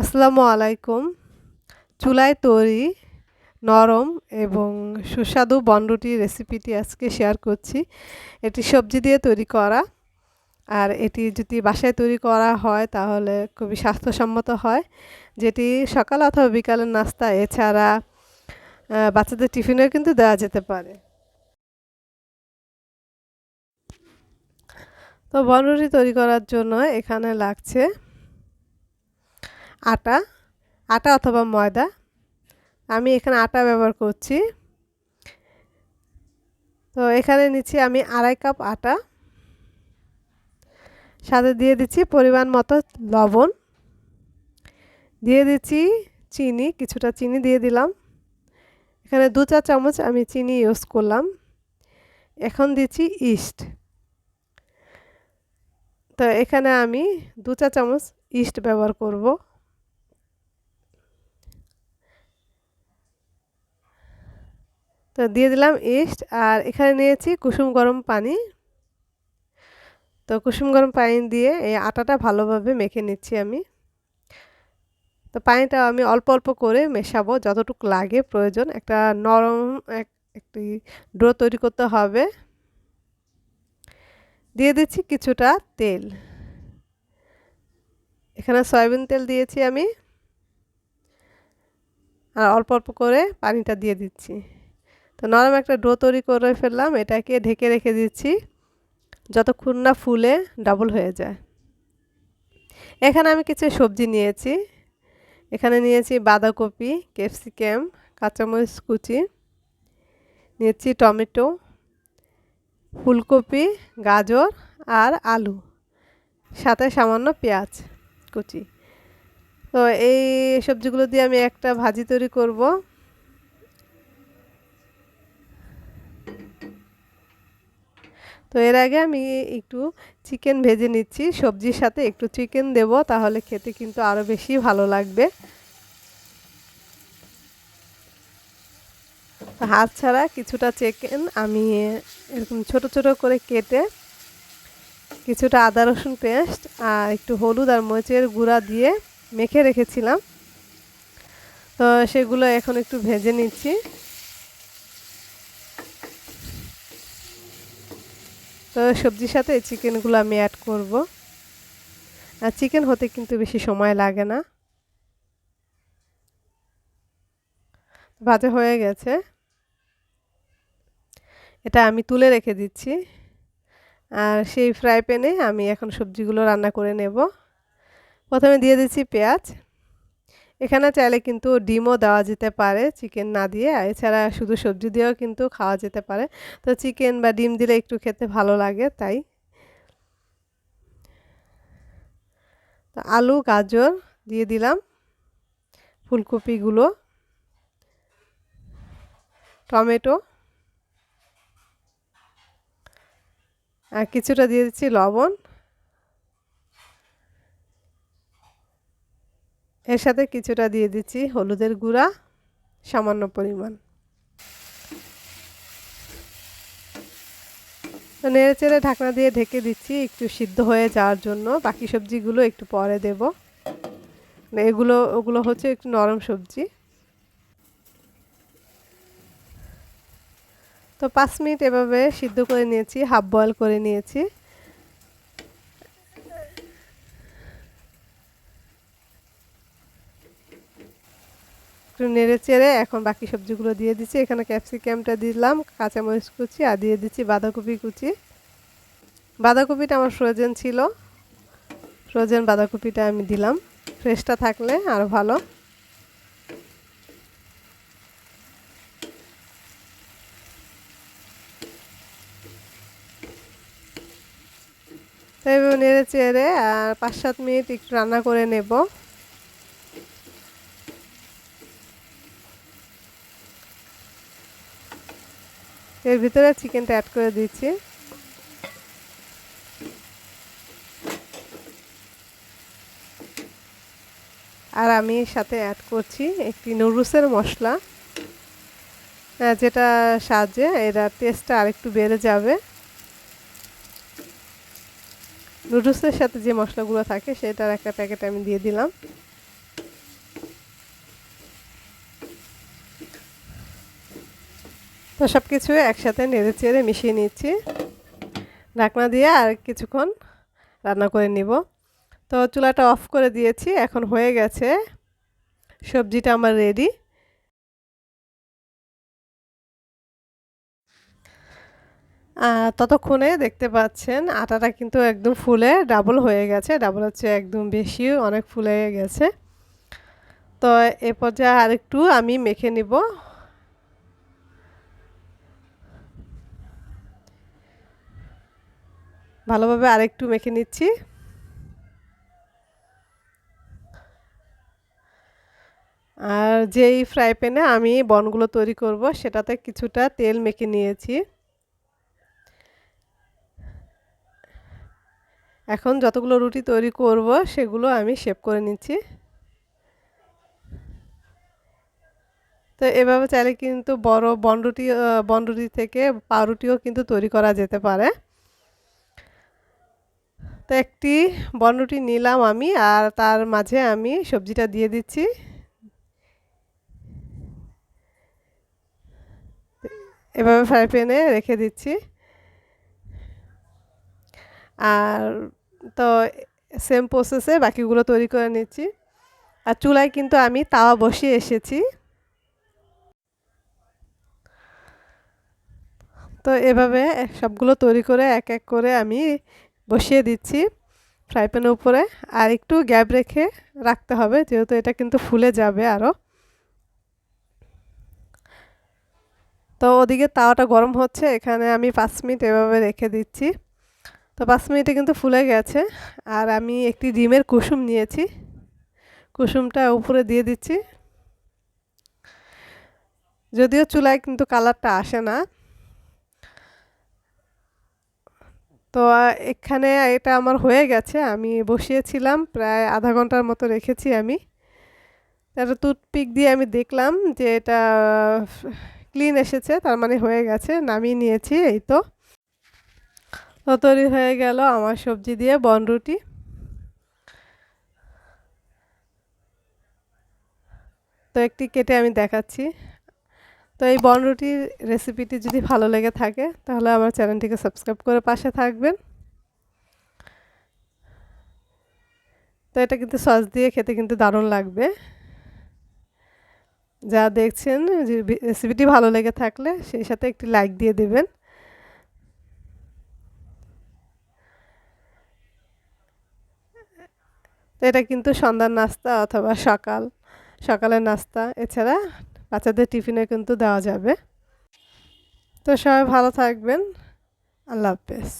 আসসালামু আলাইকুম। চুলায় তৈরি নরম এবং সুস্বাদু বনরুটি রেসিপিটি আজকে শেয়ার করছি। এটি সবজি দিয়ে তৈরি করা। আর এটি যদি বাসায় তৈরি করা হয়, তাহলে খুবই স্বাস্থ্যসম্মত হয়। যেটি সকাল অথবা বিকালের নাস্তা, এছাড়া বাচ্চাদের টিফিনেও কিন্তু দেওয়া যেতে পারে। তো বনরুটি তৈরি করার জন্য এখানে লাগছে আটা আটা অথবা ময়দা। আমি এখানে আটা ব্যবহার করছি। তো এখানে নিচ্ছি আমি আড়াই কাপ আটা। সাথে দিয়ে দিচ্ছি পরিমাণ মতো লবণ। দিয়ে দিচ্ছি চিনি, কিছুটা চিনি দিয়ে দিলাম। এখানে দু চা চামচ আমি চিনি ইউজ করলাম। এখন দিচ্ছি ইস্ট। তো এখানে আমি দু চা চামচ ইস্ট ব্যবহার করব। তো দিয়ে দিলাম ইস্ট আর এখানে নিয়েছি কুসুম গরম পানি। তো কুসুম গরম পানি দিয়ে এই আটাটা ভালোভাবে মেখে নিচ্ছি আমি। তো পানিটা আমি অল্প অল্প করে মেশাবো, যতটুকু লাগে, প্রয়োজন। একটা নরম এক, একটি ডো তৈরি করতে হবে। দিয়ে দিচ্ছি কিছুটা তেল। এখানে সয়াবিন তেল দিয়েছি আমি। আর অল্প অল্প করে পানিটা দিয়ে দিচ্ছি। তো নরম একটা ডো তৈরি করে ফেললাম, এটাকে ঢেকে রেখে দিচ্ছি। যতক্ষণ না ফুলে ডাবল হয়ে যায়। এখানে আমি কিছু সবজি নিয়েছি। এখানে নিয়েছি বাঁধাকপি, ক্যাপসিকাম, কাঁচামরিচ কুচি, নিয়েছি টমেটো, ফুলকপি, গাজর আর আলু, সাথে সামান্য পেঁয়াজ কুচি। তো এই সবজিগুলো দিয়ে আমি একটা ভাজি তৈরি করব। তো এর আগে আমি একটু চিকেন ভেজে নিচ্ছি। সবজির সাথে একটু চিকেন দেব, তাহলে খেতে কিন্তু আরও বেশি ভালো লাগবে। হাত ছাড়া কিছুটা চিকেন আমি এরকম ছোট ছোট করে কেটে কিছুটা আদা, রসুন পেস্ট আর একটু হলুদ আর মরিচের গুঁড়া দিয়ে মেখে রেখেছিলাম। তো সেগুলো এখন একটু ভেজে নিচ্ছি। তো সবজির সাথে চিকেনগুলো আমি অ্যাড করব। আর চিকেন হতে কিন্তু বেশি সময় লাগে না। ভাজা হয়ে গেছে। এটা আমি তুলে রেখে দিচ্ছি। আর সেই ফ্রাই প্যানে আমি এখন সবজিগুলো রান্না করে নেব। প্রথমে দিয়ে দিচ্ছি পেঁয়াজ। এখানে চাইলে কিন্তু ডিমও দেওয়া যেতে পারে, চিকেন না দিয়ে। এছাড়া শুধু সবজি দিয়েও কিন্তু খাওয়া যেতে পারে। তো চিকেন বা ডিম দিলে একটু খেতে ভালো লাগে, তাই। তো আলু, গাজর দিয়ে দিলাম, ফুলকপিগুলো। টমেটো। আর কিছুটা দিয়ে দিচ্ছি লবণ। এর সাথে কিছুটা দিয়ে দিচ্ছি হলুদের গুঁড়া, সামান্য পরিমাণ। নেড়ে চেড়ে ঢাকনা দিয়ে ঢেকে দিচ্ছি, একটু সিদ্ধ হয়ে যাওয়ার জন্য। বাকি সবজিগুলো একটু পরে দেব। এগুলো, ওগুলো হচ্ছে একটু নরম সবজি। তো পাঁচ মিনিট এভাবে সিদ্ধ করে নিয়েছি, হাফ বয়েল করে নিয়েছি। একটু নেড়ে চেড়ে এখন বাকি সবজিগুলো দিয়ে দিচ্ছি। এখানে ক্যাপসিকামটা দিলাম, কাঁচামরিচ কুচি আর দিয়ে দিচ্ছি বাঁধাকপি কুচি। বাঁধাকপিটা আমার ফ্রোজেন ছিল। ফ্রোজেন বাঁধাকপিটা আমি দিলাম। ফ্রেশটা থাকলে আরও ভালো। তো নেড়ে চেড়ে আর পাঁচ সাত মিনিট একটু রান্না করে নেব। এর ভিতরে চিকেনটা অ্যাড করে দিচ্ছি। আর আমি সাথে অ্যাড করছি একটি নুডলসের মশলা। যেটা সাহায্যে এরা টেস্টটা আরেকটু বেড়ে যাবে। নুডলসের সাথে যে মশলাগুলো থাকে, সেটার একটা প্যাকেট আমি দিয়ে দিলাম। তো সব কিছু একসাথে নেড়ে চেড়ে মিশিয়ে নিচ্ছি। ঢাকনা দিয়ে আর কিছুক্ষণ রান্না করে নিব। তো চুলাটা অফ করে দিয়েছি, এখন হয়ে গেছে। সবজিটা আমার রেডি ততক্ষণে দেখতে পাচ্ছেন আটাটা কিন্তু একদম ফুলে ডাবল হয়ে গেছে। ডাবল হচ্ছে একদম বেশি, অনেক ফুলে গেছে। তো এ পর্যায়ে আরেকটু আমি মেখে নিব। ভালোভাবে আরেকটু মেখে নিচ্ছি। আর যেই ফ্রাই প্যানে আমি বনগুলো তৈরি করব, সেটাতে কিছুটা তেল মেখে নিয়েছি। এখন যতগুলো রুটি তৈরি করব, সেগুলো আমি শেপ করে নিচ্ছি। তো এভাবে চাইলে কিন্তু বড় বনরুটি বনরুটি থেকে পাউরুটিও কিন্তু তৈরি করা যেতে পারে। তো একটি বনরুটি নিলাম আমি আর তার মাঝে আমি সবজিটা দিয়ে দিচ্ছি। এভাবে ফ্রাই প্যানে রেখে দিচ্ছি। আর তো সেম প্রসেসে বাকিগুলো তৈরি করে নিচ্ছি। আর চুলায় কিন্তু আমি তাওয়া বসিয়ে এসেছি। তো এভাবে সবগুলো তৈরি করে এক এক করে আমি বসিয়ে দিচ্ছি ফ্রাই প্যানের উপরে। আর একটু গ্যাপ রেখে রাখতে হবে, যেহেতু এটা কিন্তু ফুলে যাবে আরও তো ওদিকে তাওয়াটা গরম হচ্ছে, এখানে আমি পাঁচ মিনিট এভাবে রেখে দিচ্ছি। তো পাঁচ মিনিটে কিন্তু ফুলে গেছে। আর আমি একটি ডিমের কুসুম নিয়েছি। কুসুমটা উপরে দিয়ে দিচ্ছি। যদিও চুলায় কিন্তু কালারটা আসে না। তো এখানে এটা আমার হয়ে গেছে। আমি বসিয়েছিলাম, প্রায় আধা ঘণ্টার মতো রেখেছি আমি। একটা টুথপিক দিয়ে আমি দেখলাম যে এটা ক্লিন এসেছে, তার মানে হয়ে গেছে, নামিয়ে নিয়েছি, এই তো। তো তৈরি হয়ে গেল আমার সবজি দিয়ে বনরুটি তো একটি কেটে আমি দেখাচ্ছি। তো এই বনরুটির রেসিপিটি যদি ভালো লেগে থাকে, তাহলে আমার চ্যানেলটিকে সাবস্ক্রাইব করে পাশে থাকবেন। তো এটা কিন্তু সস দিয়ে খেতে কিন্তু দারুণ লাগবে। যা দেখছেন রেসিপিটি ভালো লেগে থাকলে সেই সাথে একটি লাইক দিয়ে দেবেন। তো এটা কিন্তু সন্ধ্যার নাস্তা অথবা সকাল, সকালের নাস্তা। এছাড়া বাচ্চাদের টিফিনে কিন্তু দেওয়া যাবে। তো সবাই ভালো থাকবেন। আল্লাহ হাফেজ।